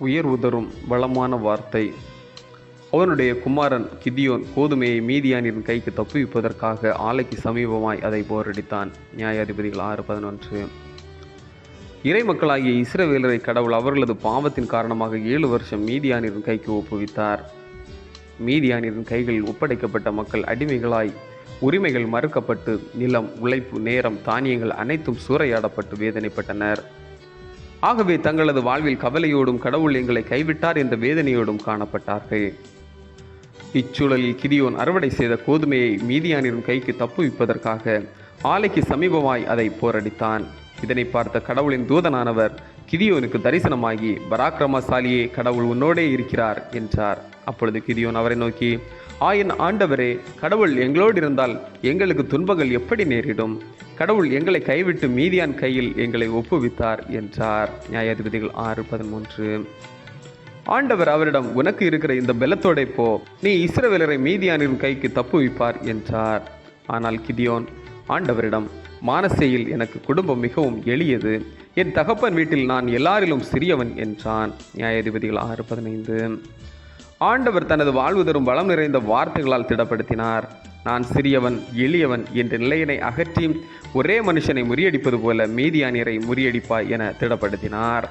உயர் உதரும் வளமான வார்த்தை. அவனுடைய குமாரன் கிதியோன் கோதுமையை மீதியானின் கைக்கு தப்புவிப்பதற்காக ஆலைக்கு சமீபமாய் அதை போரடித்தான். நியாயாதிபதிகள் ஆறு பதினொன்று. இறை மக்களாகிய இஸ்ரவேலரை கடவுள் அவர்களது பாவத்தின் காரணமாக ஏழு வருஷம் மீதியானின் கைக்கு ஒப்புவித்தார். மீதியானின் கைகளில் ஒப்படைக்கப்பட்ட மக்கள் அடிமைகளாய் உரிமைகள் மறுக்கப்பட்டு நிலம் உழைப்பு நேரம் தானியங்கள் அனைத்தும் சூறையாடப்பட்டு வேதனைப்பட்டனர். ஆகவே தங்களது வாழ்வில் கவலையோடும் கடவுள் எங்களை கைவிட்டார் என்ற வேதனையோடும் காணப்பட்டார்கள். இச்சூழலில் கிதியோன் அறுவடை செய்த கோதுமையை மீதியானின் கைக்கு தப்புவிப்பதற்காக ஆலைக்கு சமீபமாய் அதை போரடித்தான். இதனை பார்த்த கடவுளின் தூதனானவர் கிதியோனுக்கு தரிசனமாகி பராக்கிரமசாலியே கடவுள் உன்னோடே இருக்கிறார் என்றார். அப்பொழுது கிதியோன் அவரை நோக்கி ஆயின் ஆண்டவரே கடவுள் எங்களோடு இருந்தால் எங்களுக்கு துன்பங்கள் எப்படி நேரிடும்? கடவுள் எங்களை கைவிட்டு மீதியான் கையில் எங்களை ஒப்புவித்தார் என்றார். நியாயாதிபதிகள் ஆறு பதிமூன்று. ஆண்டவர் அவரிடம் உனக்கு இருக்கிற இந்த பெலத்தோடே போ. நீ இஸ்ரவேலரை மீதியானின் கைக்கு தப்புவிப்பார் என்றார். ஆனால் கிதியோன் ஆண்டவரிடம் மானசேயில் எனக்கு குடும்பம் மிகவும் எளியது. என் தகப்பன் வீட்டில் நான் எல்லாரிலும் சிறியவன் என்றான். நியாயாதிபதிகள் ஆறு பதினைந்து. ஆண்டவர் தனது வாழ்வு தரும் வளம் நிறைந்த வார்த்தைகளால் திடப்படுத்தினார். நான் சிறியவன் எளியவன் என்ற நிலையினை அகற்றி ஒரே மனுஷனை முறியடிப்பது போல மீதியானியரை முறியடிப்பாய் என திடப்படுத்தினார்.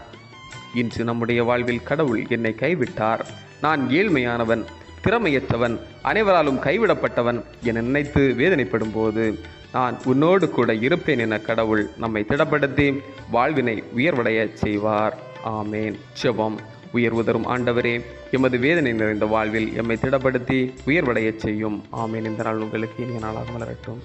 இன்று நம்முடைய வாழ்வில் கடவுள் என்னை கைவிட்டார். நான் ஏழ்மையானவன் திறமையற்றவன் அனைவராலும் கைவிடப்பட்டவன் என நினைத்து வேதனைப்படும் போது நான் உன்னோடு கூட இருப்பேன் என கடவுள் நம்மை திடப்படுத்தி வாழ்வினை உயர்வடைய செய்வார். ஆமேன். செவம் உயர்வு தரும் ஆண்டவரே. எமது வேதனை நிறைந்த வாழ்வில் எம்மை திடப்படுத்தி உயர்வடையச் செய்யும். ஆமேன். இந்த நாள் உங்களுக்கு இனிய நாளாக மலரட்டும்.